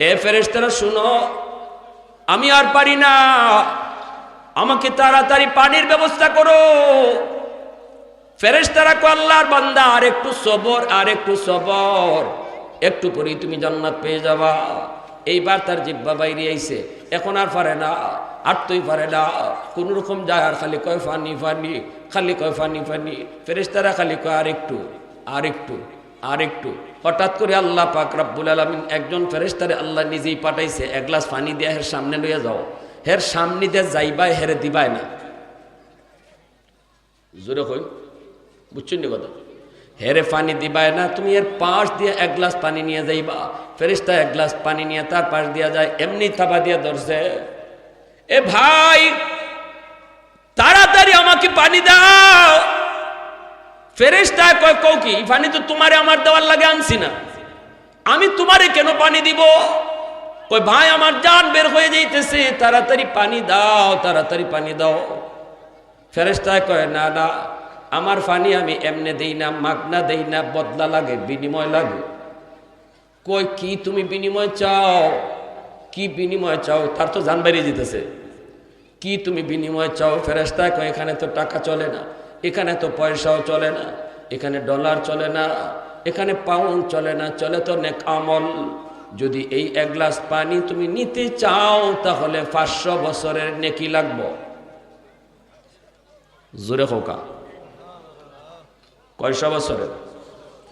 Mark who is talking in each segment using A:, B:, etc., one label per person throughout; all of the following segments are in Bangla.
A: এ ফেরেশতারা, শুনো, আমি আর পারি না। আমাকে তাড়াতাড়ি পানির ব্যবস্থা করো। ফেরেশতারা কো বান্দা, আর একটু সবর, আর একটু সবর। একটু পরেই তুমি জান্নাত পেয়ে যাবা। এইবার তার জিব্বা বাইরে আইছে। এখন আর পারে না আর তুই পারে না। কোন রকম যায় আর খালি কয়, ফানি ফানি, খালি কয়, ফানি ফানি। ফেরেশতারা খালি কয়, আর একটু আর একটু আর একটু। হঠাৎ করে আল্লাহ পাক রব্বুল আলমিন একজন ফেরেশতারে আল্লাহ নিজেই পাঠাইছে, এক গ্লাস পানি দিয়ে হের সামনে লইয়া যাও। হের সামনে দিয়ে যাইবাই, হেরে দিবাই না। জোরে কই বুঝছেন নি কথা? হেরে পানি দিবায় না, তুমি এর পাশ দিয়ে এক গ্লাস পানি নিয়ে যাইবা। ফেরিস্তা এক গ্লাস পানি নিয়ে তার পাশ দিয়া যায়, এমনি থাবা দিয়ে ধরছে। এ ভাই, তাড়াতাড়ি আমাকে পানি দাও। ফেরেস্তা কয় কৌ কি পানি তো তোমারে আমার দেওয়ার লাগে আনছি না। আমি তোমারে কেন পানি দিব? কই ভাই, আমার জান বের হয়ে যাইতেছে, তাড়াতাড়ি পানি দাও, তাড়াতাড়ি পানি দাও। ফেরেস্তায় কয়, না না, আমার পানি আমি এমনে দেই না মাগনা দেই না, বদলা লাগে, বিনিময় লাগে। কই কি তুমি বিনিময় চাও? কি বিনিময় চাও? তার তো জান বেরিয়ে যেতেছে কি তুমি বিনিময় চাও? ফেরেস্তায় কয়, এখানে তো টাকা চলে না। এখানে তো পয়সাও চলে না, এখানে ডলার চলে না, এখানে পাউন্ড চলে না, চলে তো নেক আমল। যদি এই এক গ্লাস পানি তুমি নিতে চাও, তাহলে পাঁচশো বছরের নেকি লাগবো। জোরে হোকা কয়শো বছরের?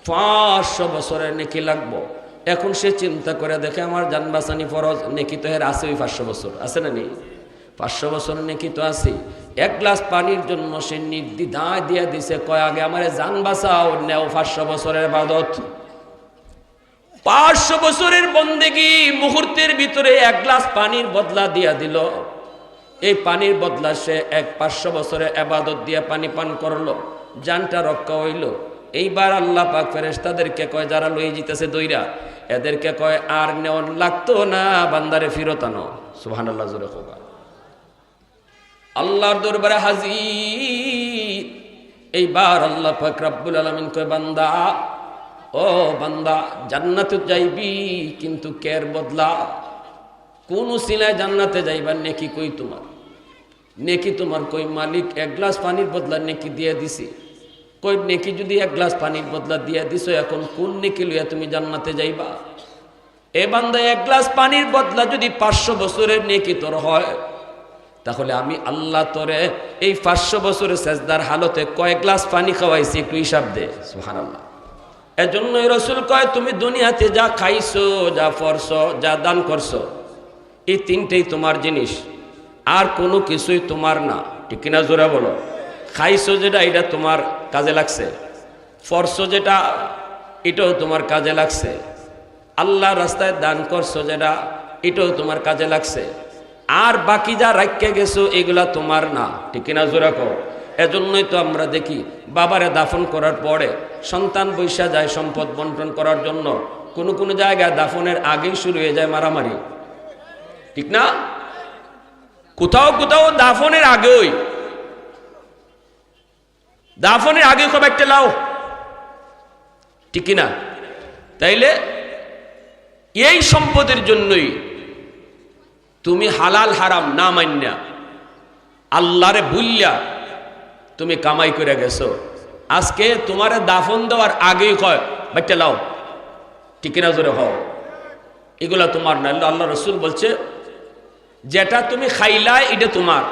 A: পাঁচশো বছরের নেকি লাগবো। এখন সে চিন্তা করে দেখে আমার জানবাসানি ফরজ, নেকি তো এর আছে ওই পাঁচশো বছর। আছে না নেই? পাঁচশো বছর নেকি তো আছে এক গ্লাস পানির জন্য সে নির্দিদায় দিয়ে দিছে, কয়, আগে আমার জান বাঁচাও, নেও পাঁচশো বছরের বাদত। পাঁচশো বছরের বন্দেগি মুহূর্তের ভিতরে এক গ্লাস পানির বদলা দিয়া দিল। এই পানির বদলা সে এক পাঁচশো বছরের আবাদত দিয়ে পানি পান করল জানটা রক্ষা হইল। এইবার আল্লাহ পাক ফেরেস তাদেরকে কয়, যারা লই জিতেছে দইরা, এদেরকে কয়, আর নেওয়ান লাগতো না, বান্দারে ফিরত আনো। সুহান আল্লাহ জোরে খোকা আল্লাহর দরবারে হাজির। এইবার আল্লাহ পাক রাব্বুল আলামিন কয়, বান্দা, ও বান্দা, জান্নাতে যাইবি, কিন্তু কের বদলা? কোন সিলায় জান্নাতে যাইবার নেকি কই তোমার? নেকি তোমার কই, মালিক, এক গ্লাস পানির বদলা নেকি দিয়ে দিছি। কই, নেকি যদি এক গ্লাস পানির বদলা দিয়ে দিছো, এখন কোন নেকি লইয়া তুমি জান্নাতে যাইবা? এ বান্দা, এক গ্লাস পানির বদলা যদি পাঁচশো বছরের নেকি তোর হয় তাহলে আমি আল্লাহ তোরে এই পাঁচশো বছরের সেজদার হালতে কয়েক গ্লাস পানি খাওয়াইছি, একটু হিসাব দে। সুহান আল্লাহ এজন্যই রসুল কয়, তুমি দুনিয়াতে যা খাইছো, যা ফরছো যা দান করছ, এই তিনটেই তোমার জিনিস। আর কোনো কিছুই তোমার না। ঠিক কিনা জোরে বলো। খাইছো যেটা, এটা তোমার কাজে লাগছে। ফরছো যেটা, এটাও তোমার কাজে লাগছে। আল্লাহ রাস্তায় দান করছ যেটা, এটাও তোমার কাজে লাগছে। আর বাকি যা রাখতে গেছো, এগুলা তোমার না। ঠিক কিনা জোরে কো এজন্যই তো আমরা দেখি, বাবারে দাফন করার পরে সন্তান বৈশা যায় সম্পদ বন্টন করার জন্য। কোনো কোনো জায়গায় দাফনের আগেই শুরু হয়ে যায় মারামারি। ঠিক না? কোথাও কোথাও দাফনের আগেই। দাফনের আগে খুব একটা লাও। ঠিক না তাইলে এই সম্পদের জন্যই তুমি হালাল হারাম না মান্যা আল্লাহরে বুল্লা তুমি কামাই করে গেছো। আজকে তোমার দাফন দেওয়ার আগেই কয় বাচ্চা লাও, ঠিক না জোরে হও। এগুলা তোমার না, আল্লাহ রসুল বলছে, যেটা তুমি খাইলা, এটা তোমার।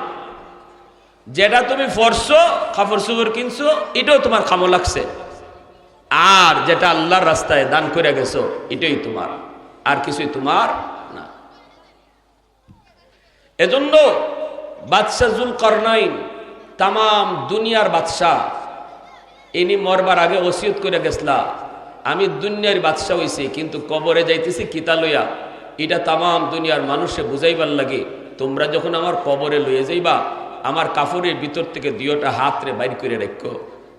A: যেটা তুমি ফরছো, কাপড় সুপড় কিনছো, এটাও তোমার খামো লাগছে। আর যেটা আল্লাহর রাস্তায় দান করে গেছো, এটাই তোমার। আর কিছুই তোমার এজন্য বাদশাহ জুল করনাইন তাম দুনিয়ার বাদশাহ, ইনি মরবার আগে ওসিয়ত করে গেছলা আমি দুনিয়ার বাদশাহ হইছি, কিন্তু কবরে যাইতেছি কিতা লইয়া, এটা তাম দুনিয়ার মানুষে বুঝাইবার লাগে, তোমরা যখন আমার কবরে লইয়ে যাইবা, আমার কাপড়ের ভিতর থেকে দুইটা হাত রে বাইর করে রাখো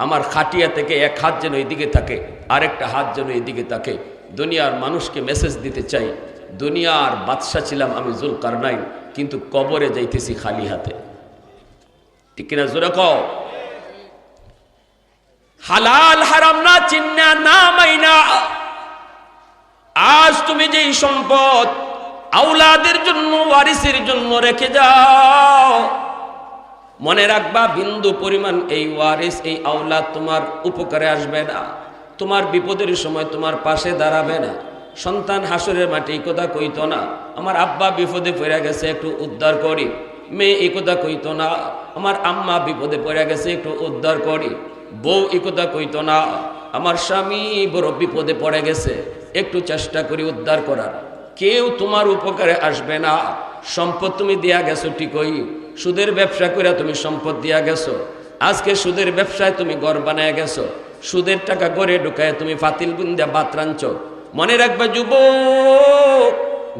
A: আমার খাটিয়া থেকে এক হাত যেন এদিকে থাকে, আরেকটা হাত যেন এদিকে থাকে, দুনিয়ার মানুষকে মেসেজ দিতে চাই, দুনিয়ার বাদশাহ ছিলাম আমি জুল কারনাইন কিন্তু কবরে যাইতেছি খালি হাতে। ঠিক কিনা জোরে কও? হালাল হারাম না, চিন্না না, মাইনা। আজ তুমি যেই সম্পদ আউলাদের জন্য, ওয়ারিসের জন্য রেখে যাও, মনে রাখবা বিন্দু পরিমাণ এই ওয়ারিস, এই আউলাদ তোমার উপকারে আসবে না। তোমার বিপদের সময় তোমার পাশে দাঁড়াবে না। সন্তান হাসরের মাটি এই কথা কইতো না। আমার আব্বা বিপদে পড়ে গেছে, একটু উদ্ধার করি। মেয়ে এই কথা কইতো না। আমার আম্মা বিপদে পড়ে গেছে, একটু উদ্ধার করি। বউ এই কথা কইতো না। আমার স্বামী বড় বিপদে পড়ে গেছে, একটু চেষ্টা করি উদ্ধার করার। কেউ তোমার উপকারে আসবে না। সম্পদ তুমি দিয়া গেছো ঠিকই। সুদের ব্যবসা করে তুমি সম্পদ দিয়া গেছো। আজকে সুদের ব্যবসায় তুমি ঘর বানায় গেছো। সুদের টাকা গড়ে ঢুকায় তুমি ফাতিল বুন্দা বাত রাঁধছো। মনে রাখবে যুব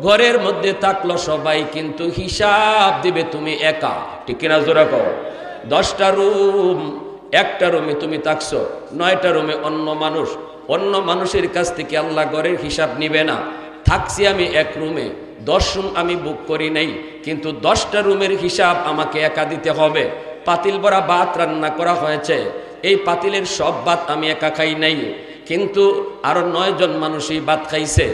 A: ঘরের মধ্যে থাকল সবাই, কিন্তু হিসাব দিবে তুমি একা। ঠিক কিনা জোরা দশটা রুম, একটা রুমে তুমি থাকছো, নয়টা রুমে অন্য মানুষ। অন্য মানুষের কাছ থেকে আল্লাহ ঘরের হিসাব নিবে না। থাকছি আমি এক রুমে, দশ রুম আমি বুক করি নাই, কিন্তু দশটা রুমের হিসাব আমাকে একা দিতে হবে। পাতিল ভরা ভাত রান্না করা হয়েছে, এই পাতিলের সব ভাত আমি একা খাই নাই। কিন্তু আরও নয় জন মানুষই ভাত খাইছে।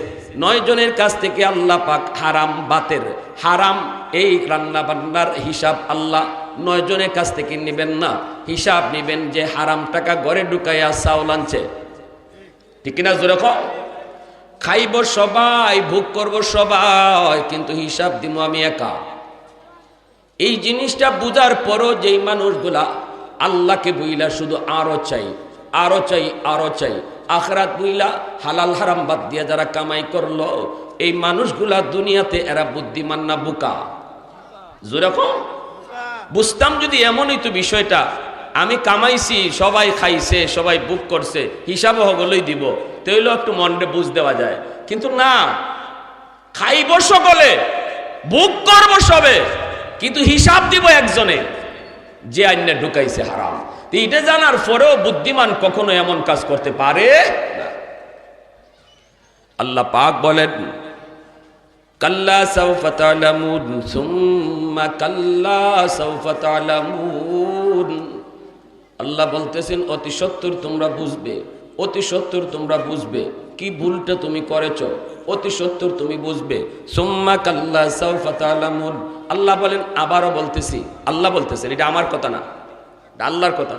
A: নয় জনের কাছ থেকে আল্লাহ পাক হারাম বাতের। হারাম এই রান্না বান্নার হিসাব আল্লাহ নয় জনের কাছ থেকে নিবেন না। হিসাব নিবেন যে হারাম টাকা ঘরে ঢুকাইয়া চাউল আনছে। ঠিক কিনা জোরে? খাইব সবাই, ভোগ করব সবাই, কিন্তু হিসাব দিব আমি একা। এই জিনিসটা বুঝার পরও যেই মানুষগুলা আল্লাহকে বইলা শুধু আরও চাই আরও চাই আরও চাই। আখরাত বইলা হালাল হারাম বাদ দিয়া যারা কামাই করল, এই মানুষগুলা দুনিয়াতে এরা বুদ্ধিমান না বুকা? যেরকম বুঝতাম যদি এমনই তো বিষয়টা, আমি কামাইছি, সবাই খাইছে, সবাই বুক করছে, হিসাব হগলই দিব তাইলে একটু মনটা বুঝ দেওয়া যায়। কিন্তু না, খাইব সকলে, বুক করব সবে, কিন্তু হিসাব দিব একজনে, যে আইনে ঢুকাইছে হারাম। এটা জানার পরেও বুদ্ধিমান কখনো এমন কাজ করতে পারে না। আল্লাহ পাক বলেন, কাল্লা আল্লাহ বলতেছেন, অতি সত্তর তোমরা বুঝবে, অতি সত্তর তোমরা বুঝবে, কি ভুলটা তুমি করেছ, অতি সত্তর তুমি বুঝবে। সুম্মা কাল্লা সাউফা আল্লাহ বলেন, আবারও বলতেছি, আল্লাহ বলতেছেন, এটা আমার কথা না। আল্লাহর কথা।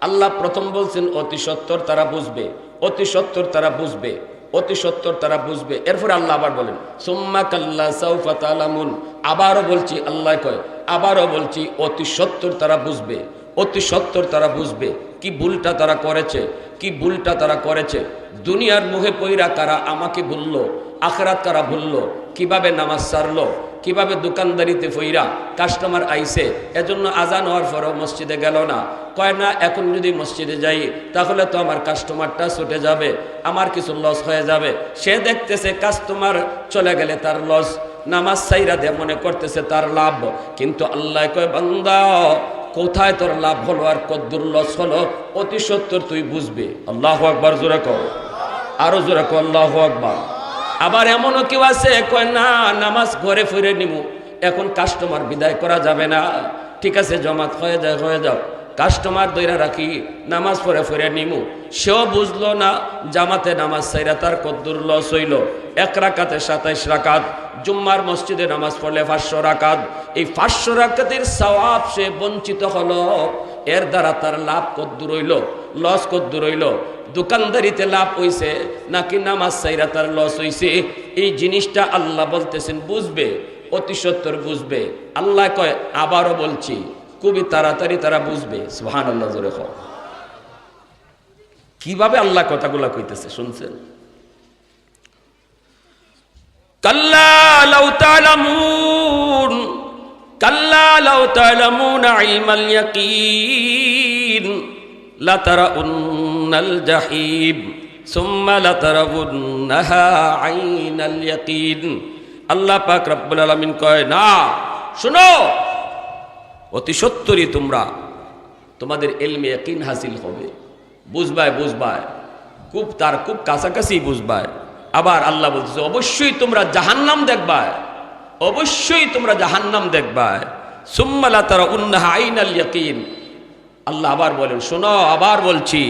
A: আল্লাহ প্রথম বলছেন, অতি সত্তর তারা বুঝবে, অতি সত্তর তারা বুঝবে, অতি সত্তর তারা বুঝবে। এরপরে আল্লাহ আবার বলেন, সুম্মা কাল্লা সাউফা আবারও বলছি, আল্লাহ কয়, আবারও বলছি, অতি সত্তর তারা বুঝবে, অতি সত্তর তারা বুঝবে। কি ভুলটা তারা করেছে, কি ভুলটা তারা করেছে? দুনিয়ার মুখে পইরা কারা আমাকে ভুলল, আখরাত কারা ভুলল? কীভাবে নামাজ সারলো? কীভাবে দোকানদারিতে ফইরা কাস্টমার আইছে, এজন্য আজান হওয়ার পরও মসজিদে গেল না। কয়, না, এখন যদি মসজিদে যাই, তাহলে তো আমার কাস্টমারটা ছুটে যাবে, আমার কিছু লস হয়ে যাবে। সে দেখতেছে কাস্টমার চলে গেলে তার লস নামাজ সাইরা দে মনে করতেছে তার লাভ। কিন্তু আল্লাহ কয়, বান্দা, কোথায় তোর লাভ হলো আর কদ্দুর লস হলো? অতি সত্তর তুই বুঝবি। আল্লাহ আকবার, জোরে কর আরও জোরে কর আল্লাহ আকবার। আবার এমনও কেউ আছে, কয়, না, নামাজ ঘরে ফিরে নিব এখন কাস্টমার বিদায় করা যাবে না। ঠিক আছে, জমাত হয়ে যায় হয়ে যাও কাস্টমার দইরা রাখি, নামাজ পড়ে ফিরে নিমু। সেও বুঝলো না, জামাতে নামাজ সাইরা তার কদ্দুর লস হইল। এক রাকাতে সাতাইশ রাকাত, জুম্মার মসজিদে নামাজ পড়লে পাঁচশো রাকাত। এই পাঁচশো রাকাতের সওয়াব সে বঞ্চিত হলো। এর দ্বারা তার লাভ কদ্দুর হইল, লস কদ্দুর হইল। দোকানদারিতে লাভ হইছে, নাকি নামাজ সাইরা তার লস হইছে? এই জিনিসটা আল্লাহ বলতেছেন, বুঝবে, অতি সত্তর বুঝবে। আল্লাহ কয়, আবারও বলছি। খুবই তাড়াতাড়ি তারা বুঝবে সুহান আল্লাহ জোরে কয়। কীভাবে আল্লাহ কথাগুলা কইতেছে, শুনছেন কাল্লা লাউ তালামুন, কাল্লা লাউ তালামুন ইলমাল ইয়াকিন লাতারাউন্নাল জাহিম, সুম্মা লাতারাউন্নাহা আইনাল ইয়াকিন আল্লাহ পাক রব্বুল আলামিন কয়, না, শুনো অতি সত্তরই তোমরা তোমাদের এলমে ইয়াকিন হাসিল হবে। বুঝবায় বুঝবায়, খুব তার খুব কাছাকাছি বুঝবায়। আবার আল্লাহ বলতেছে অবশ্যই তোমরা জাহান্নাম দেখবায়, অবশ্যই তোমরা জাহান্নাম দেখবায়। সুম্মালা তারা উন্নাহা আইনাল ইয়াকিন। আল্লাহ আবার বলেন, শোনো, আবার বলছি,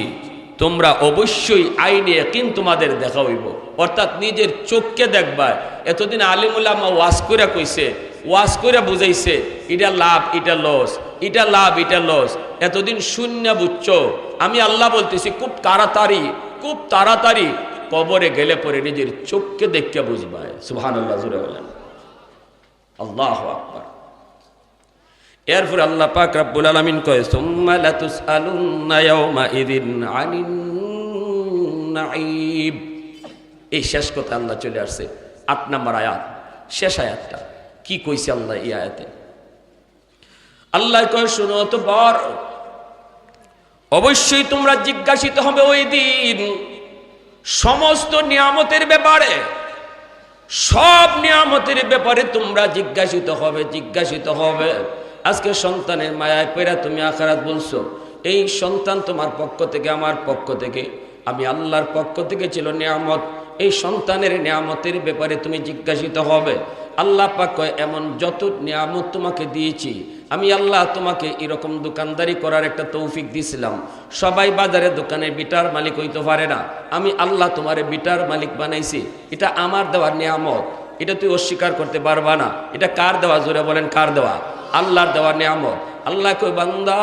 A: তোমরা অবশ্যই আইনে কিন তোমাদের দেখা হইব। অর্থাৎ নিজের চোখকে দেখবা এতদিন আলিমুল্লামা ওয়াজ করে কইছে ওয়াজ করে বুঝাইছে, এটা লাভ, এটা লস, এটা লাভ, এটা লস। এতদিন শূন্য বুঝছ? আমি আল্লাহ বলতেছি, খুব তাড়াতাড়ি খুব তাড়াতাড়ি। কবরে গেলে পরে নিজের চোখকে দেখতে বুঝবা। সুহান আল্লাহ জুড়ে বলেন। আল্লাহ আকবার। এরপর আল্লাহ পাক রাব্বুল আলামিন কয়, সুম্মা লাতুসআলুন্না ইয়াওমা আনিন নাঈব এই শেষ কথা আল্লাহ চলে আসছে। আট নম্বর আয়াত, শেষ আয়াতটা। কি কইছে আল্লাহ এই আয়াতে? আল্লাহ কয়, শুনো তো বর অবশ্যই তোমরা জিজ্ঞাসিত হবে ওই দিন সমস্ত নিয়ামতের ব্যাপারে। সব নিয়ামতের ব্যাপারে তোমরা জিজ্ঞাসিত হবে জিজ্ঞাসিত হবে। আজকে সন্তানের মায়ায় পেরা তুমি আখারাত বলছো। এই সন্তান তোমার পক্ষ থেকে, আমার পক্ষ থেকে। আমি আল্লাহর পক্ষ থেকে ছিল নিয়ামত। এই সন্তানের নিয়ামতের ব্যাপারে তুমি জিজ্ঞাসিত হবে। আল্লাহ পাক কয়, এমন যত নিয়ামত তোমাকে দিয়েছি, আমি আল্লাহ তোমাকে এরকম দোকানদারি করার একটা তৌফিক দিয়েছিলাম সবাই বাজারে দোকানে বিটার মালিক হইতে পারে না। আমি আল্লাহ তোমারে বিটার মালিক বানাইছি। এটা আমার দেওয়ার নিয়ামত। এটা তুই অস্বীকার করতে পারবা না। এটা কার দেওয়া? জোরে বলেন, কার দেওয়া? আল্লাহর দেওয়া নিয়ামত। আল্লাহ কই বান্দা,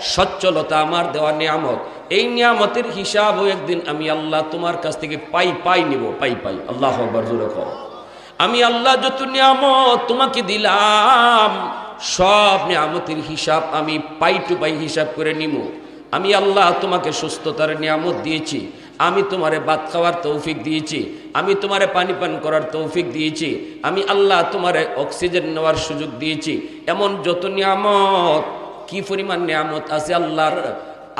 A: সচ্ছলতা আমার দেওয়া নিয়ামত। এই নিয়ামতের হিসাবও একদিন আমি আল্লাহ তোমার কাছ থেকে পাই পাই নিব, পাই পাই। আল্লাহ আকবার, জোরে আমি আল্লাহ যত নিয়ামত তোমাকে দিলাম, সব নিয়ামতের হিসাব আমি পাই টু পাই হিসাব করে নিব। আমি আল্লাহ তোমাকে সুস্থতার নিয়ামত দিয়েছি। আমি তোমারে ভাত খাওয়ার তৌফিক দিয়েছি, আমি তোমারে পানি পান করার তৌফিক দিয়েছি, আমি আল্লাহ তোমারে অক্সিজেন নেওয়ার সুযোগ দিয়েছি। এমন যত নিয়ামত, কি পরিমাণ নিয়ামত আছে আল্লাহর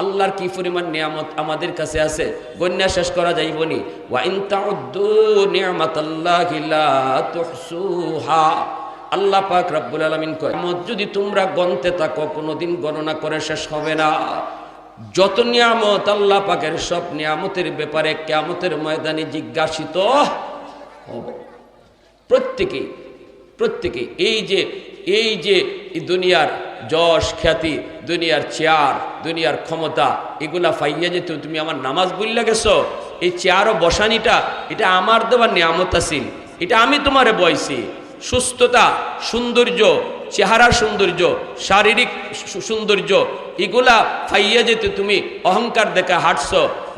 A: আল্লাহর কি পরিমাণ নিয়ামত আমাদের কাছে আছে? গণ্যা শেষ করা লা তুহসুহা। আল্লাহ পাক রব্বুল আলামিন কয় যদি তোমরা গনতে থাকো, কোনোদিন গণনা করে শেষ হবে না। যত নিয়ামত আল্লাহ পাকের সব নিয়ামতের ব্যাপারে কেয়ামতের ময়দানে জিজ্ঞাসিত হবে। প্রত্যেকে প্রত্যেকে এই যে এই যে দুনিয়ার যশ খ্যাতি, দুনিয়ার চেয়ার, দুনিয়ার ক্ষমতা, এগুলা ফাইয়া যেত, তুমি আমার নামাজ বললে গেছো, এই চেয়ার ও বসানিটা, এটা আমার দেওয়ার নিয়ামত আছিল, এটা আমি তোমারে বয়সি সুস্থতা, সৌন্দর্য, চেহারার সৌন্দর্য, শারীরিক সৌন্দর্য এগুলা ফাইয়া যেতে তুমি অহংকার দেখা হাঁটছ,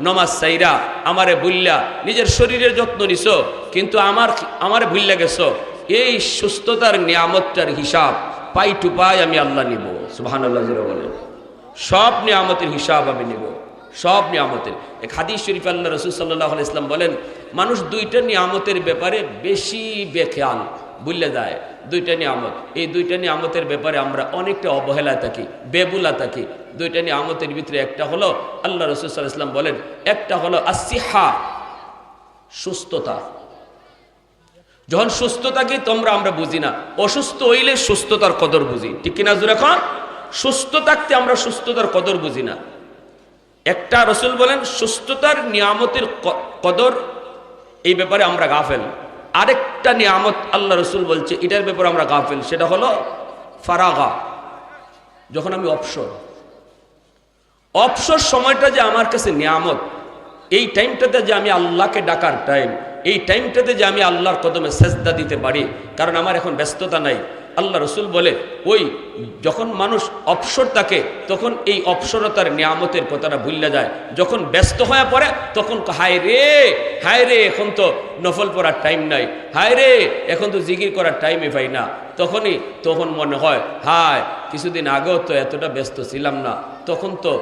A: নমাজ সাইরা আমারে ভুল্লা নিজের শরীরের যত্ন নিছ, কিন্তু আমার আমারে ভুল্লা গেছো। এই সুস্থতার নিয়ামতটার হিসাব পাই টু পাই আমি আল্লাহ নিব সুহান আল্লাহ বলে সব নিয়ামতের হিসাব আমি নিব, সব নিয়ামতের। এক হাদিস শরীফ আল্লাহ রসুল সাল্লাহ ইসলাম বলেন, মানুষ দুইটা নিয়ামতের ব্যাপারে বেশি বেখেয়াল। বুঝলে যায়, দুইটা নিয়ামত। এই দুইটা নিয়ামতের ব্যাপারে আমরা অনেকটা অবহেলায় থাকি, বেবুলা থাকি। দুইটা নিয়ামতের ভিতরে একটা হলো, আল্লাহ রসুল ইসলাম বলেন, একটা হলো আসিহা সুস্থতা। যখন সুস্থ থাকি তোমরা আমরা বুঝি না, অসুস্থ হইলে সুস্থতার কদর বুঝি। ঠিক কিনা জুড়ে এখন সুস্থ থাকতে আমরা সুস্থতার কদর বুঝি না। একটা রসুল বলেন, সুস্থতার নিয়ামতের কদর, এই ব্যাপারে আমরা গাফেল। আরেকটা নিয়ামত আল্লাহ রসুল বলছে, এটার ব্যাপারে আমরা গাফেল। সেটা হলো ফারাগা, যখন আমি অবসর। অবসর সময়টা যে আমার কাছে নিয়ামত, এই টাইমটাতে যে আমি আল্লাহকে ডাকার টাইম এই টাইমটাতে যে আমি আল্লাহর কদমে সেজদা দিতে পারি, কারণ আমার এখন ব্যস্ততা নাই। আল্লাহ রসুল বলে, ওই যখন মানুষ অবসর থাকে, তখন এই অবসরতার নিয়ামতের কথাটা ভুললে যায়। যখন ব্যস্ত হয়ে পড়ে, তখন হায় রে হায় রে, এখন তো নফল পড়ার টাইম নাই। হায় রে, এখন তো জিগির করার টাইমই পাই না। তখনই, তখন মনে হয়, হায়, কিছুদিন আগেও তো এতটা ব্যস্ত ছিলাম না। তখন তো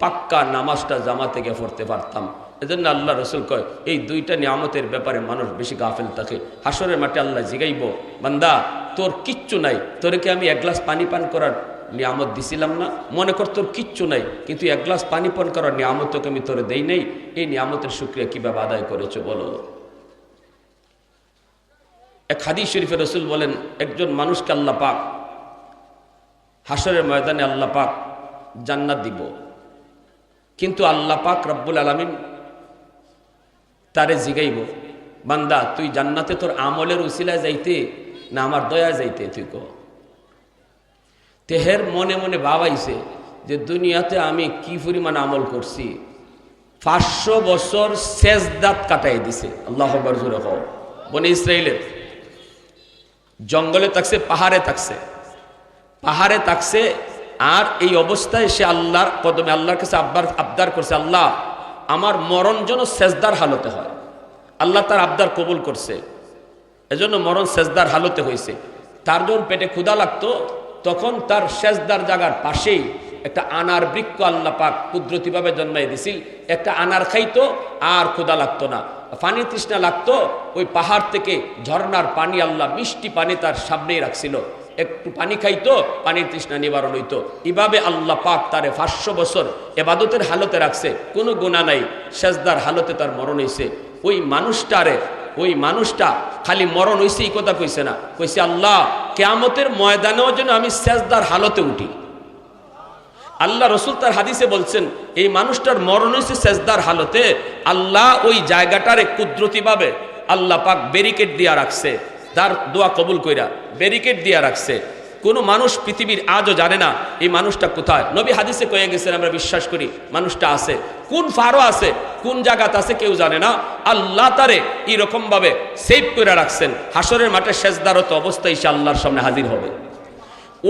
A: পাক্কা নামাজটা জামা থেকে পড়তে পারতাম। এজন্য আল্লাহ রসুল কয়, এই দুইটা নিয়ামতের ব্যাপারে মানুষ বেশি গাফেল থাকে। হাসরের মাঠে আল্লাহ জিগাইব। বান্দা তোর কিচ্ছু নাই। তোরকে আমি এক গ্লাস পানি পান করার নিয়ামত দিছিলাম না? মনে কর তোর কিচ্ছু নাই, কিন্তু এক গ্লাস পানি পান করার নিয়ামত তোকে আমি তোরে দেই নাই। এই নিয়ামতের শুক্রিয়া কীভাবে আদায় করেছ বলো? এক হাদিস শরীফে রসুল বলেন, একজন মানুষকে আল্লাহ পাক হাসরের ময়দানে আল্লাহ পাক জান্নাত দিব। কিন্তু আল্লাহ পাক রব্বুল আলমিন তারে জিগাইব, বান্দা, তুই জান্নাতে তোর আমলের উসিলায় যাইতে না আমার দয়া যাইতে, তুই কহ তেহের মনে মনে ভাবাইছে যে দুনিয়াতে আমি কি পরিমাণ আমল করছি। পাঁচশো বছর সেজদাত কাটাই দিছে, আল্লাহ বনে ইসরায়েলের জঙ্গলে থাকছে, পাহাড়ে থাকছে। পাহাড়ে থাকছে আর এই অবস্থায় সে আল্লাহর কদমে আল্লাহর কাছে আব্বার আবদার করছে, আল্লাহ, আমার মরণ যেন সেজদার হালতে হয়। আল্লাহ তার আবদার কবুল করছে। এজন্য মরণ সেজদার হালতে হয়েছে। তার যখন পেটে ক্ষুদা লাগতো, তখন তার সেজদার জায়গার পাশেই একটা আনার বৃক্ষ আল্লাহ পাক কুদরতিভাবে জন্মাই দিছিল। একটা আনার খাইতো, আর ক্ষুদা লাগতো না। পানি তৃষ্ণা লাগতো, ওই পাহাড় থেকে ঝর্ণার পানি আল্লাহ মিষ্টি পানি তার সামনেই রাখছিল। একটু পানি খাইতো পানির তৃষ্ণা নিবারণ হইতো। এভাবে আল্লাহ পাক তারে পাঁচশো বছর এবাদতের হালতে রাখছে। কোনো গুণা নাই, সেজদার হালতে তার মরণ হয়েছে ওই মানুষটারে ওই মানুষটা খালি মরণ হয়েছে এই কথা কইছে না। কইছে, আল্লাহ, কেয়ামতের ময়দানেও যেন আমি শেষদার হালতে উঠি। আল্লাহ রসুল তার হাদিসে বলছেন, এই মানুষটার মরণ হয়েছে শেষদার হালতে। আল্লাহ ওই জায়গাটার জায়গাটারে কুদরতিভাবে আল্লাহ পাক ব্যারিকেড দিয়া রাখছে। তার দোয়া কবুল কইরা ব্যারিকেড দিয়া রাখছে। কোনো মানুষ পৃথিবীর আজও জানে না এই মানুষটা কোথায়। নবী হাদিসে কয়ে গেছেন, আমরা বিশ্বাস করি মানুষটা আছে। কোন ফারো আছে, কোন জায়গাত আছে কেউ জানে না। আল্লাহ তারে এইরকম ভাবে সেভ করে রাখছেন। হাসরের মাঠে শেষদারত অবস্থায় সে আল্লাহর সামনে হাজির হবে।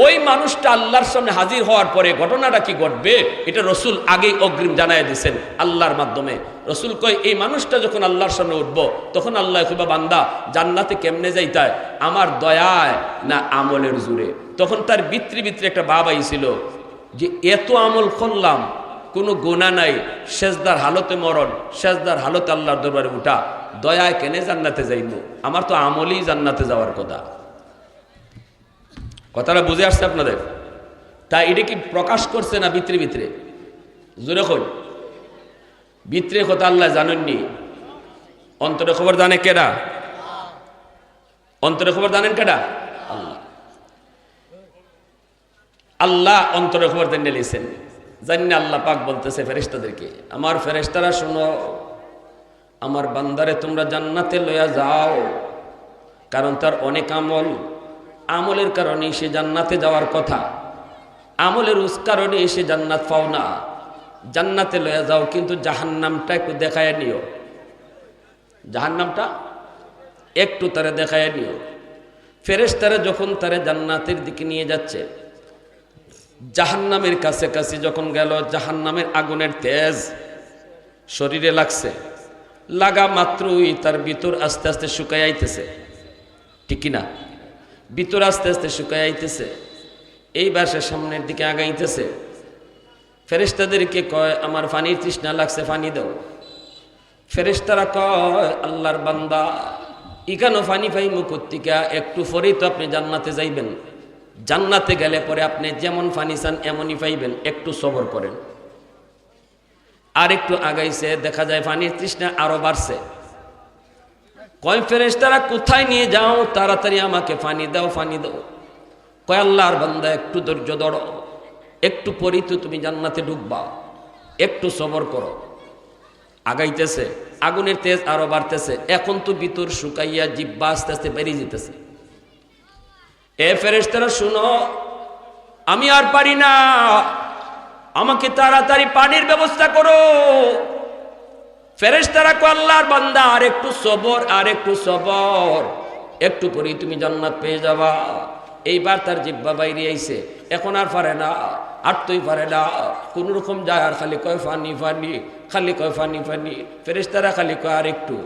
A: ওই মানুষটা আল্লাহর সামনে হাজির হওয়ার পরে ঘটনাটা কি ঘটবে? এটা রসুল আগেই অগ্রিম জানাই দিয়েছেন আল্লাহর মাধ্যমে। রসুল কয়, এই মানুষটা যখন আল্লাহর সামনে উঠবো, তখন আল্লাহ বান্দা, জান্নাতে কেমনে যাইতায়? আমার দয়ায় না আমলের জুড়ে তখন তার বিত্রি বিত্রি একটা বাবাই ছিল যে, এত আমল করলাম, কোনো গোনা নাই শেষদার হালতে মরণ শেষদার হালতে আল্লাহর দরবারে উঠা দয়ায় কেনে জান্নাতে যাইব আমার তো আমলেই জান্নাতে যাওয়ার কথা। কথাটা বুঝে আসছে আপনাদের? তা এটা কি প্রকাশ করছে না ভিতরে ভিতরে জোরে কই। ভিতরে কথা আল্লাহ জানেননি। অন্তরে খবর জানে কেডা? অন্তরে খবর জানেন কেডা আল্লাহ আল্লাহ অন্তরে খবর দেন নিয়েছেন জানি আল্লাহ পাক বলতেছে ফেরেস্তাদেরকে আমার ফেরেস্তারা শোনো, আমার বান্দারে তোমরা জান্নাতে লইয়া যাও, কারণ তার অনেক আমল। আমলের কারণে সে জান্নাতে যাওয়ার কথা, আমলের উস কারণে সে জান্নাত পাও না। জান্নাতে লয়ে যাও, কিন্তু জাহান্নামটা একটু দেখায় নিও। জাহান্নামটা একটু তারা দেখায় নিও। ফেরেস তারা যখন তারা জান্নাতের দিকে নিয়ে যাচ্ছে জাহান্নামের কাছে কাছে যখন গেল, জাহান্নামের আগুনের তেজ শরীরে লাগছে। লাগা মাত্রই তার ভিতর আস্তে আস্তে শুকাই আইতেছে। ঠিক না ভিতর আস্তে আস্তে শুকাই আইতেছে। এই বাসের সামনের দিকে আগাইতেছে। ফেরেস্তাদেরকে কয়, আমার পানির তৃষ্ণা লাগছে, পানি দাও। ফেরেস্তারা কয়, আল্লাহর বান্দা ইখানো ফানি ফাই মুকুত্তিকা একটু পরেই তো আপনি জান্নাতে যাইবেন। জান্নাতে গেলে পরে আপনি যেমন ফানি চান, এমনই পাইবেন। একটু সবর করেন। আর একটু আগাইছে, দেখা যায় পানির তৃষ্ণা আরও বাড়ছে। কয় ফেরেস্তারা কোথায় নিয়ে যাও? তাড়াতাড়ি আমাকে ফানি দাও ফানি দাও। কয়, আল্লাহর বান্দা, একটু ধৈর্য ধরো। একটু পরেই তো তুমি জান্নাতে ঢুকবা। একটু সবর করো। আগাইতেছে, আগুনের তেজ আরও বাড়তেছে। এখন তো ভিতর শুকাইয়া জিব্বা আস্তে আস্তে বেরিয়ে যেতেছে। এ ফেরেস্তারা শুনো, আমি আর পারি না। আমাকে তাড়াতাড়ি পানির ব্যবস্থা করো। ফেরেস্তারা কো বান্দা, আর একটু সবর, আর একটু সবর। একটু করেই তুমি জান্নাত পেয়ে যাবা। এইবার তার জিব্বা বাইরে আইছে। এখন আর পারে না আর তুই পারে না। কোন রকম যায় আর খালি কয়, ফানি ফানি, খালি কয়, ফানি ফানি। ফেরেস্তারা খালি কয়, আর একটু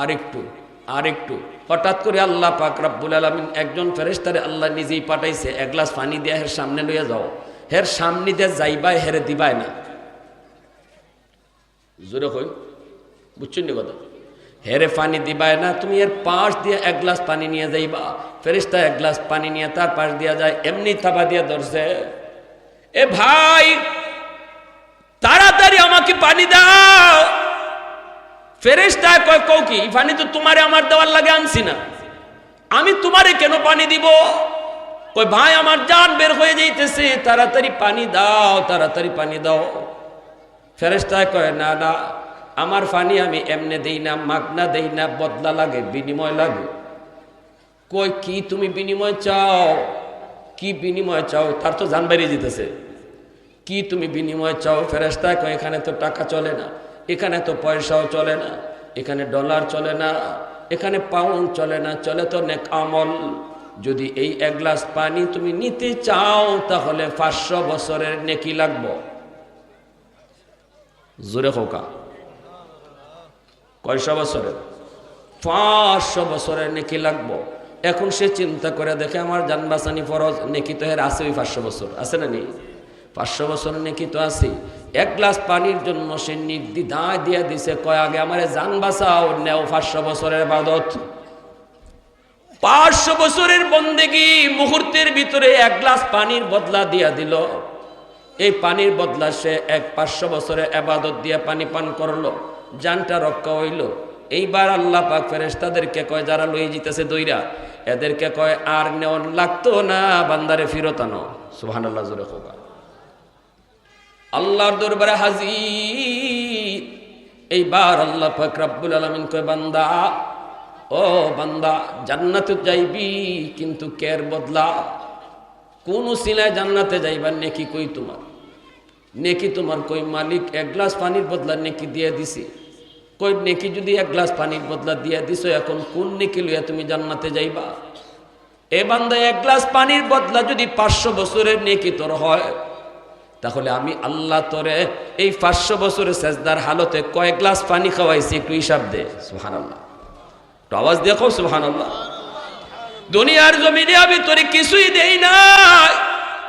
A: আর একটু। আর একটু হঠাৎ করে আল্লাহ পাক রাব্বুল আলমিন একজন ফেরেস্তারে আল্লাহ নিজেই পাঠাইছে, এক গ্লাস পানি দিয়ে হের সামনে লইয়া যাও। হের সামনে দিয়ে যাইবাই, হেরে দিবাই না। জোরে হই বুঝছেন নি কথা? হেরে পানি দিবাই না, তুমি এর পাশ দিয়ে এক গ্লাস পানি নিয়ে যাইবা। ফেরিস্তা এক গ্লাস পানি নিয়ে তার পাশ দিয়া যায়, এমনি থাবা দিয়ে ধরছে। এ ভাই, তাড়াতাড়ি আমাকে পানি দাও। ফেরেস্তা কয় কৌ কি পানি তো তোমারে আমার দেওয়ার লাগে আনছি না। আমি তোমারে কেন পানি দিব? কই ভাই, আমার জান বের হয়ে যাইতেছে, তাড়াতাড়ি পানি দাও, তাড়াতাড়ি পানি দাও। ফেরেস্তায় কয়, না না, আমার পানি আমি এমনে দেই না, মাগনা দেই না, বদলা লাগে, বিনিময় লাগে। কই কি তুমি বিনিময় চাও? কি বিনিময় চাও? তার তো জান বেরিয়ে যেতেছে কি তুমি বিনিময় চাও? ফেরেস্তায় কয়, এখানে তো টাকা চলে না। এখানে তো পয়সাও চলে না, এখানে ডলার চলে না, এখানে পাউন্ড চলে না, চলে তো নেক আমল। যদি এই এক গ্লাস পানি তুমি নিতে চাও, তাহলে পাঁচশো বছরের নেকি লাগবো। জোরে হোকা কয়শো বছরের? পাঁচশো বছরের নেকি লাগবো। এখন সে চিন্তা করে দেখে আমার জানবাসানি ফরজ, নেকি তো এর আছে ওই পাঁচশো বছর। আছে না নেই? পাঁচশো বছর নেকি তো আছে এক গ্লাস পানির জন্য সে নির্দিদায় দিয়ে দিছে, কয়, আগে আমার জান বাসাও নেও পাঁচশো বছরের বাদত পাঁচশো বছরের বন্দেগি মুহূর্তের ভিতরে এক গ্লাস পানির বদলা দিয়া দিল। এই পানির বদলা সে এক পাঁচশো বছরের আবাদত দিয়ে পানি পান করল জানটা রক্ষা হইল। এইবার আল্লাহ পাক ফেরেস তাদেরকে কয়, যারা লই জিতেছে দইরা, এদেরকে কয়, আর নেওয়ান লাগতো না, বান্দারে ফিরত আনো। সুহান আল্লাহ জোরে খোকা আল্লাহর দরবারে হাজির। এইবার আল্লাহ পাক রব্বুল আলমিন কয়, বান্দা, ও বান্দা, জান্নাতে যাইবি, কিন্তু কের বদলা? কোন সিলায় জান্নাতে যাইবার নেকি কই তোমার? নেকি তোমার কই, মালিক, এক গ্লাস পানির বদলা নেকি দিয়ে দিছি। কই, নেকি যদি এক গ্লাস পানির বদলা দিয়ে দিছো, এখন কোন নেকি লইয়া তুমি জান্নাতে যাইবা? এ বান্দা, এক গ্লাস পানির বদলা যদি পাঁচশো বছরের নেকি তোর হয় তাহলে আমি আল্লাহ তোরে এই পাঁচশো বছরের সেজদার হালতে কয়েক গ্লাস পানি খাওয়াইছি, একটু হিসাব দে। সুহান আল্লাহ একটু আওয়াজ দেখো সুহান আল্লাহ দুনিয়ার জমিনে আমি তোরে কিছুই দেই নাই।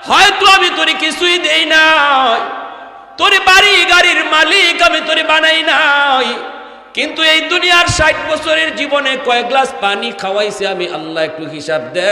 A: হয়তো আমি তোরে কিছুই দেই নাই। তোরে বাড়ি, গাড়ির মালিক আমি তোরে বানাই নাই। কিন্তু এই দুনিয়ার ষাট বছরের জীবনে কয়েক গ্লাস পানি খাওয়াইছে আমি, আল্লাহ একটু হিসাব দে।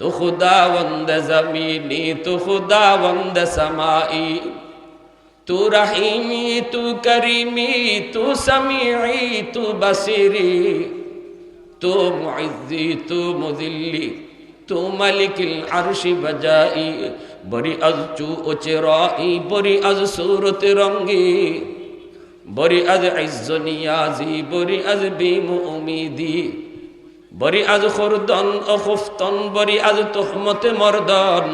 A: তো খুদা বন্দে জমিনি, তো খুদা বন্দে সামাই। তু রাহিমি, তু করিমি, তু সামিআই তু বাসিরি তু মুইজ্জি তু মুজিল্লি তু মালিকিল আরশি বজাই বরি আজ চু ওচে রাই বরি আজ সুরত রঙ্গি। বরি আজ ইজ্জ নিয়াজি আজ বিম উমিদি। বরি আজ খুরদন ও খুফতন, বরি আজ তোহমতে মর্দন।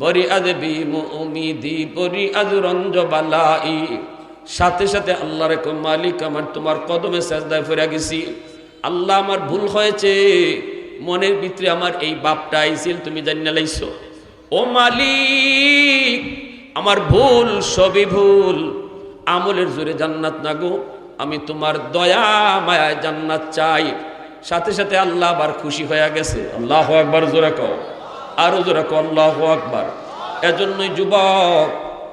A: বরি আজ বিমিদি বরি আজ রঞ্জবালাই। সাথে সাথে আল্লাহ রেখো মালিক আমার তোমার কদমে সাজদায় ফিরে গেছি। আল্লাহ আমার ভুল হয়েছে, মনের ভিতরে আমার এই বাপটা আইসিল তুমি জানিয়ে লাইছো। ও মালিক, আমার ভুল, সবই ভুল। আমলের জোরে জান্নাত না গো, আমি তোমার দয়া মায়া জান্নাত চাই। সাথে সাথে আল্লাহ আবার খুশি হয়ে গেছে। আল্লাহ একবার জোরে কও। আরও জোরে কও, আল্লাহ আকবার। এজন্যই যুবক,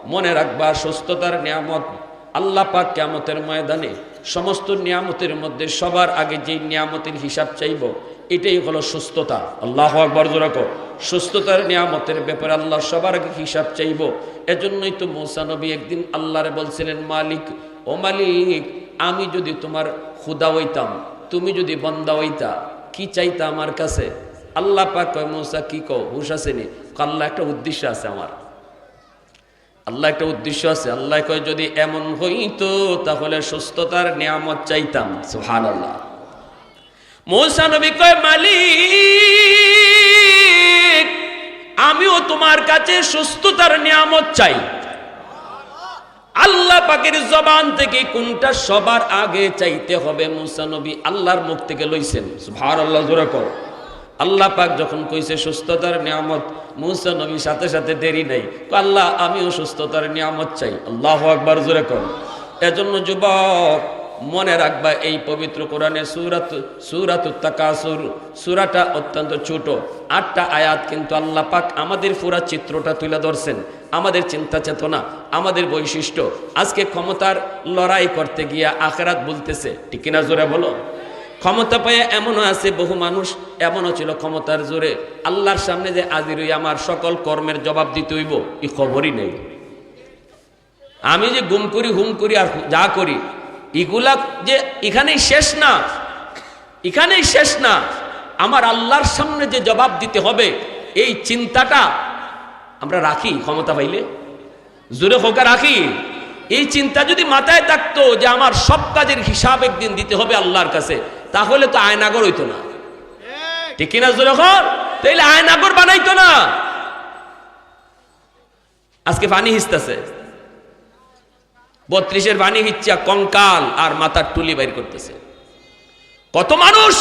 A: মনে রাখবা সুস্থতার নিয়ামত। আল্লাহ পাক কেমতের ময়দানে সমস্ত নিয়ামতের মধ্যে সবার আগে যেই নিয়ামতের হিসাব চাইব, এটাই হলো সুস্থতা। আল্লাহ আকবর জোরাকো সুস্থতার নিয়ামতের ব্যাপারে আল্লাহ সবার আগে হিসাব চাইব। এজন্যই তো মৌসানবী একদিন আল্লাহরে বলছিলেন, মালিক, ও মালিক, আমি যদি তোমার খুদা হইতাম তুমি যদি বন্দা হইতা, কি চাইতা আমার কাছে? আল্লাহ পাক কয়, মৌসা, কি কো হুশ আসেনি আল্লাহ একটা উদ্দেশ্য আছে আমার। আল্লাহ একটা উদ্দেশ্য আছে। আল্লাহ কয়, যদি এমন হইতো, তাহলে সুস্থতার নিয়ামত চাইতাম। সুহান আল্লাহ মৌসা নবী কয়, মালিক, আমিও তোমার কাছে সুস্থতার নিয়ামত চাই। আল্লাহ পাকের জবান থেকে কোনটা সবার আগে চাইতে হবে? মুসা নবী আল্লাহর মুখ থেকে লইছেন। ভার আল্লাহ জোরে কর। আল্লাহ পাক যখন কইছে সুস্থতার নিয়ামত, মুসা নবী সাথে সাথে দেরি নাই। আল্লাহ, আমিও সুস্থতার নিয়ামত চাই। আল্লাহ আকবার, জোরে কর। এজন্য যুবক মনে রাখবা, এই পবিত্র কোরআনে সুরাত সুরাত তাকাসুর, সুরাটা অত্যন্ত ছোট। আটটা আয়াত কিন্তু আল্লাহ পাক আমাদের পুরা চিত্রটা তুলে ধরছেন। আমাদের চিন্তা চেতনা, আমাদের বৈশিষ্ট্য। আজকে ক্ষমতার লড়াই করতে গিয়া আখেরাত বলতেছে, ঠিক কিনা জোরে বলো? ক্ষমতা পেয়ে এমনও আছে, বহু মানুষ এমনও ছিল ক্ষমতার জোরে। আল্লাহর সামনে যে আজির আমার সকল কর্মের জবাব দিতে হইব, এই খবরই নেই। আমি যে গুম করি, হুম করি আর যা করি এগুলা যে এখানেই শেষ না, এখানেই শেষ না। আমার আল্লাহর সামনে যে জবাব দিতে হবে, এই চিন্তাটা আমরা রাখি, ক্ষমতা পাইলে। জোরে হোকা, রাখি। এই চিন্তা যদি মাথায় থাকতো যে আমার সব কাজের হিসাব একদিন দিতে হবে আল্লাহর কাছে, তাহলে তো আয়নাগর হইতো না। ঠিক কিনা জোরে হর তাইলে আয়নাগর বানাইতো না। আজকে পানি হিসতেছে। বত্রিশের পানি হিচ্ছা, কঙ্কাল আর মাথার টুলি বাইর করতেছে। কত মানুষ?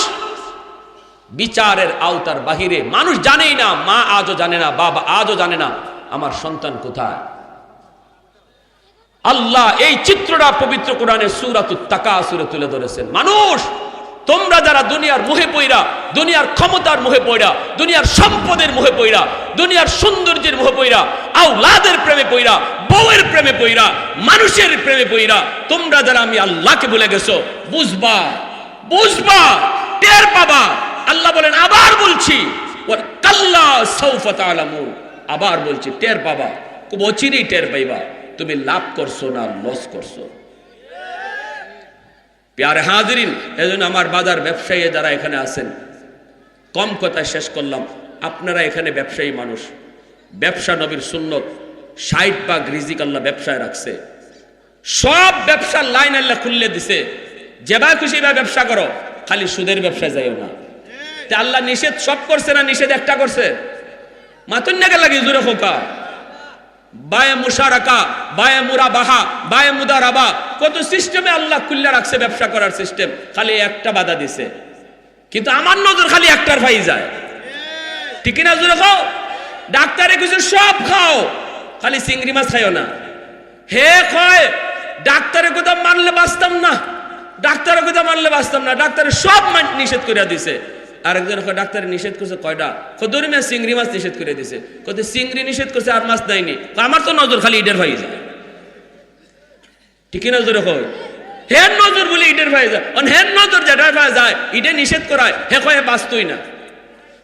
A: বিচারের আওতার বাহিরে। মানুষ জানেই না, মা আজও জানে না, বাবা আজও জানে না, আমার সন্তান কোথায়। আল্লাহ এই চিত্রটা পবিত্র কোরআনে সুরাতুত তাকা সুরে তুলে ধরেছেন। মানুষ, তোমরা যারা দুনিয়ার মুহে পইরা, দুনিয়ার ক্ষমতার মুহে পইরা, দুনিয়ার সম্পদের মুহে পইরা, দুনিয়ার সৌন্দর্যের মুহে পইরা আউলাদের প্রেমে পইরা বউয়ের প্রেমে পইরা, মানুষের প্রেমে পইরা, তোমরা যারা আমি আল্লাহকে বলে গেছো, বুঝবা বুঝবা, টের পাবা। আল্লাহ বলেন, আবার বলছি কাল্লা সৌফা তালামুন আবার বলছি, টের পাবা, খুব অচিরেই টের পাইবা। তুমি লাভ করছ না, লস করছ। প্যারে হাজিরিন, এজন্য আমার বাজার ব্যবসায়ী যারা এখানে আছেন, কম কথায় শেষ করলাম, আপনারা এখানে ব্যবসায়ী মানুষ। ব্যবসা নবীর সুন্নত। ষাট ভাগ রিজিক আল্লাহ ব্যবসায় রাখছে। সব ব্যবসার লাইন আল্লাহ খুললে দিছে। যেভাবে খুশি বা ব্যবসা করো খালি সুদের ব্যবসায় যাইও না। তা আল্লাহ নিষেধ সব করছে না নিষেধ একটা করছে? মাতুন্যাকে লাগে জুড়ে খোকা। বায়ে মুশারাকা বায়ে মুরাবাহা বায়ে মুদারাবা। কত সিস্টেমে আল্লাহ খুল্লা রাখছে ব্যবসা করার সিস্টেম খালি একটা বাধা দিছে। কিন্তু আমার নজর খালি একটার ভাই যায় ঠিক না জোরে খাও ডাক্তারে কিছু সব খাও। খালি চিংড়ি মাছ খাইও না। হে কয়, ডাক্তারের কথা মানলে বাঁচতাম না, ডাক্তারের কথা মানলে বাঁচতাম না, ডাক্তারে সব নিষেধ করে দিছে। আরেকজন ডাক্তারে নিষেধ করছে কয়টা কদরি মাছ চিংড়ি মাছ নিষেধ করে দিছে। কত চিংড়ি নিষেধ করছে, আর মাছ দেয়নি। আমার তো নজর খালি ইডের ভাই যায়। ঠিক না জোরে কয় হের নজর বলে ইডের ভাই যায়। অন নজর যেটার ভাই যায় ইডে নিষেধ করায়। হে কয় বাঁচতই না।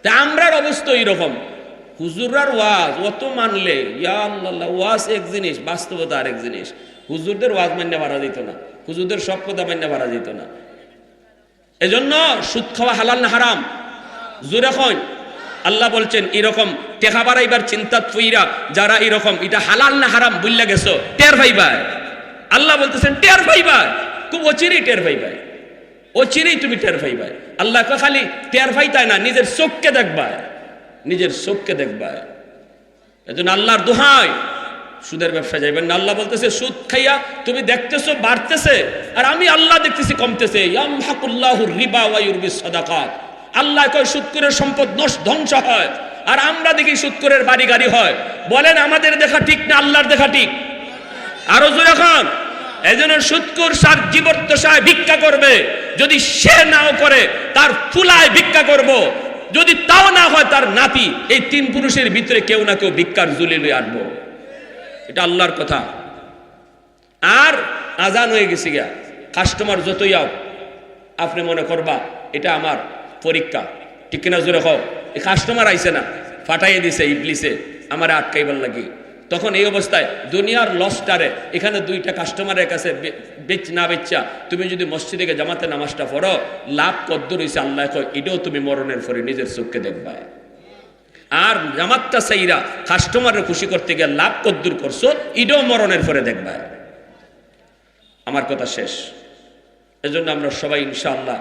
A: তা আমরার অবস্থা এইরকম হুজুরার ওয়াজ, অত মানলে, ইয়া আল্লাহ, ওয়াজ এক জিনিস, বাস্তবতা আরেক জিনিস। হুজুরদের ওয়াজ মান্য মারা দিত না, হুজুরদের সব কথা মান্য মারা দিত না। এজন্য সুদ খাওয়া হালাল না হারাম? জোরে কন আল্লাহ বলছেন, এরকম টেকা বাড়াইবার চিন্তা ফুইরা যারা এরকম, এটা হালাল না হারাম বুঝলা গেছো, টের ভাইবাই আল্লাহ বলতেছেন, টের ভাইবাই খুব অচিরেই টের ভাইবাই অচিরেই তুমি টের ভাইবাই আল্লাহ খালি, টের ভাই তাই না, নিজের চোখকে দেখবায় নিজের চোখকে দেখবায়। এজন্য আল্লাহর দোহাই। সুদের ব্যবসা যাইবেন না। আল্লাহ বলতেছে, সুদ খাইয়া তুমি দেখতেছো, বাড়তেছে, আর আমি আল্লাহ দেখতেছি কমতেছে। রিবা আল্লাহ কয় সুদকুরের সম্পদ নষ্ট ধ্বংস হয়, আর আমরা দেখি সুদকুরের বাড়ি গাড়ি হয়। বলেন, আমাদের দেখা ঠিক না আল্লাহর দেখা ঠিক? আরও জোরে খান। এজন্য সুৎকুর সার জীবত্বসায় ভিক্ষা করবে। যদি সে নাও করে, তার ফুলায় ভিক্ষা করব। যদি তাও না হয় তার নাতি, এই তিন পুরুষের ভিতরে কেউ না কেউ ভিক্ষার জুলি লয়ে আনব এটা আল্লাহর কথা। আর আজান হয়ে গেছে গিয়া কাস্টমার যতই আও, আপনি মনে করবা, এটা আমার পরীক্ষা। ঠিক কিনা জোরে এই কাস্টমার আইছে না, ফাটাইয়ে দিছে ইবলিসে, আমার আটকাইবার লাগি। তখন এই অবস্থায় দুনিয়ার লসটারে এখানে দুইটা কাস্টমারের কাছে বেচ, না বেচা, তুমি যদি মসজিদে জামাতে নামাজটা পড়ো, লাভ কদ্দুর হইছে, আল্লাহ এটাও তুমি মরণের পরে নিজের চোখকে দেখবা। আর জামাতটা সাইরা কাস্টমারের খুশি করতে গিয়ে লাভ কদ্দুর করছ, এটাও মরণের পরে দেখবা। আমার কথা শেষ। এজন্য আমরা সবাই ইনশাআল্লাহ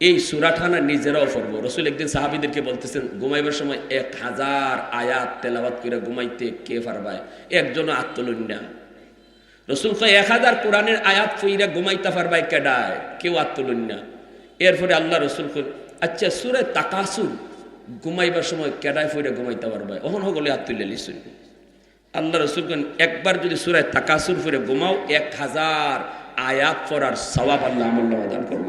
A: এই সুরাঠানা নিজেরাও পড়ব। রসুল একদিন সাহাবিদেরকে বলতেছেন, ঘুমাইবার সময় এক হাজার আয়াত তেলাবাত করে ঘুমাইতে কে পারবায় একজনও আত্মলন্যা রসুল কয়, এক হাজার কোরআনের আয়াত ফইরা ঘুমাইতে পারবায় কেডায়? কেউ আত্মলন্যা এরপরে আল্লাহ রসুল আচ্ছা সুরে তাকাসুর ঘুমাইবার সময় কেডায় ফইরা ঘুমাইতে পারবায় অহন হগলে আত্মুল্লা লিসুন। আল্লাহ রসুল কন একবার যদি সুরায় তাকাসুর ফিরে ঘুমাও, এক হাজার আয়াত পড়ার সবাব আল্লাহ আমল্লা দান করব।